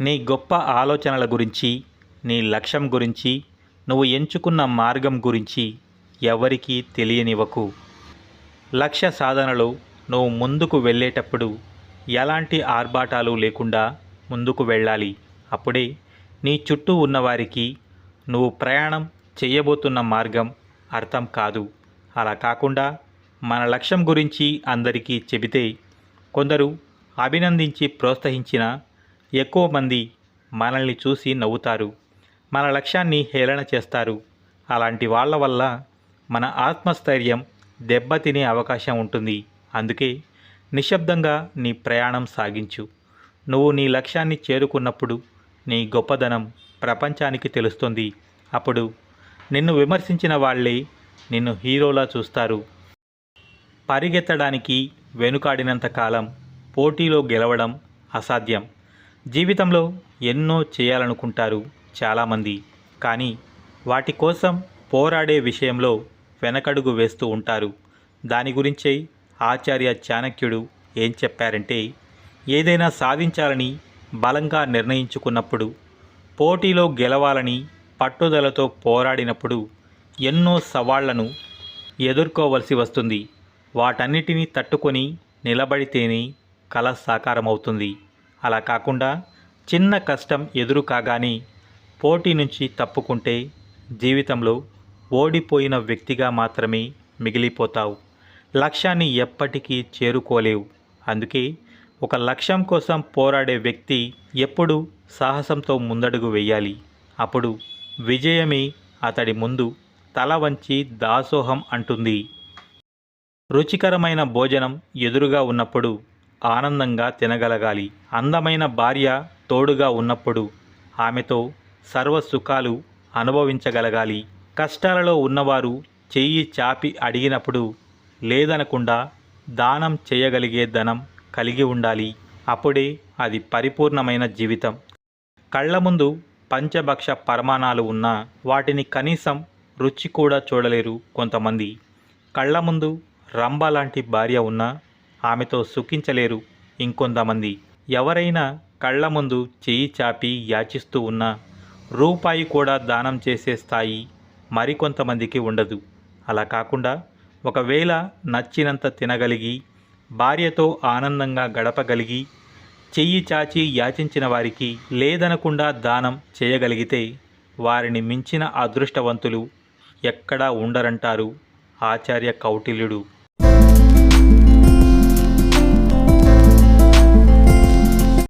నీ గొప్ప ఆలోచనల గురించి నీ లక్ష్యం గురించి నువ్వు ఎంచుకున్న మార్గం గురించి ఎవరికీ తెలియనివ్వకు. లక్ష్య సాధనలో నువ్వు ముందుకు వెళ్ళేటప్పుడు ఎలాంటి ఆర్భాటాలు లేకుండా ముందుకు వెళ్ళాలి. అప్పుడే నీ చుట్టూ ఉన్నవారికి నువ్వు ప్రయాణం చేయబోతున్న మార్గం అర్థం కాదు. అలా కాకుండా మన లక్ష్యం గురించి అందరికీ చెబితే కొందరు అభినందించి ప్రోత్సహించిన ఎక్కువ మంది మనల్ని చూసి నవ్వుతారు. మన లక్ష్యాన్ని హేళన చేస్తారు. అలాంటి వాళ్ళ వల్ల మన ఆత్మస్థైర్యం దెబ్బతినే అవకాశం ఉంటుంది. అందుకే నిశ్శబ్దంగా నీ ప్రయాణం సాగించు. నువ్వు నీ లక్ష్యాన్ని చేరుకున్నప్పుడు నీ గొప్పదనం ప్రపంచానికి తెలుస్తుంది. అప్పుడు నిన్ను విమర్శించిన వాళ్ళే నిన్ను హీరోలా చూస్తారు. పరిగెత్తడానికి వెనుకాడినంత కాలం పోటీలో గెలవడం అసాధ్యం. జీవితంలో ఎన్నో చేయాలనుకుంటారు చాలామంది కానీ వాటి కోసం పోరాడే విషయంలో వెనకడుగు వేస్తూ ఉంటారు. దాని గురించే ఆచార్య చాణక్యుడు ఏం చెప్పారంటే ఏదైనా సాధించాలని బలంగా నిర్ణయించుకున్నప్పుడు పోటీలో గెలవాలని పట్టుదలతో పోరాడినప్పుడు ఎన్నో సవాళ్ళను ఎదుర్కోవలసి వస్తుంది. వాటన్నిటినీ తట్టుకొని నిలబడితేనే కళ సాకారమవుతుంది. అలా కాకుండా చిన్న కష్టం ఎదురు కాగానే పోటీ నుంచి తప్పుకుంటే జీవితంలో ఓడిపోయిన వ్యక్తిగా మాత్రమే మిగిలిపోతావు. లక్ష్యాన్ని ఎప్పటికీ చేరుకోలేవు. అందుకే ఒక లక్ష్యం కోసం పోరాడే వ్యక్తి ఎప్పుడూ సాహసంతో ముందడుగు వేయాలి. అప్పుడు విజయమే అతడి ముందు తల వంచి దాసోహం అంటుంది. రుచికరమైన భోజనం ఎదురుగా ఉన్నప్పుడు ఆనందంగా తినగలగాలి. అందమైన భార్య తోడుగా ఉన్నప్పుడు ఆమెతో సర్వ సుఖాలు అనుభవించగలగాలి. కష్టాలలో ఉన్నవారు చెయ్యి చాపి అడిగినప్పుడు లేదనకుండా దానం చేయగలిగే ధనం కలిగి ఉండాలి. అప్పుడే అది పరిపూర్ణమైన జీవితం. కళ్ళ ముందు పంచభక్ష పరమాణాలు ఉన్నా వాటిని కనీసం రుచి కూడా చూడలేరు కొంతమంది. కళ్ళ ముందు రంభ లాంటి భార్య ఉన్నా ఆమెతో సుఖించలేరు. ఇంకొంతమంది ఎవరైనా కళ్ళ ముందు చెయ్యి చాపి యాచిస్తూ ఉన్నా రూపాయి కూడా దానం చేసే స్థాయి మరికొంతమందికి ఉండదు. అలా కాకుండా ఒకవేళ నచ్చినంత తినగలిగి భార్యతో ఆనందంగా గడపగలిగి చెయ్యి చాచి యాచించిన వారికి లేదనకుండా దానం చేయగలిగితే వారిని మించిన అదృష్టవంతులు ఎక్కడా ఉండరంటారు ఆచార్య కౌటిల్యుడు.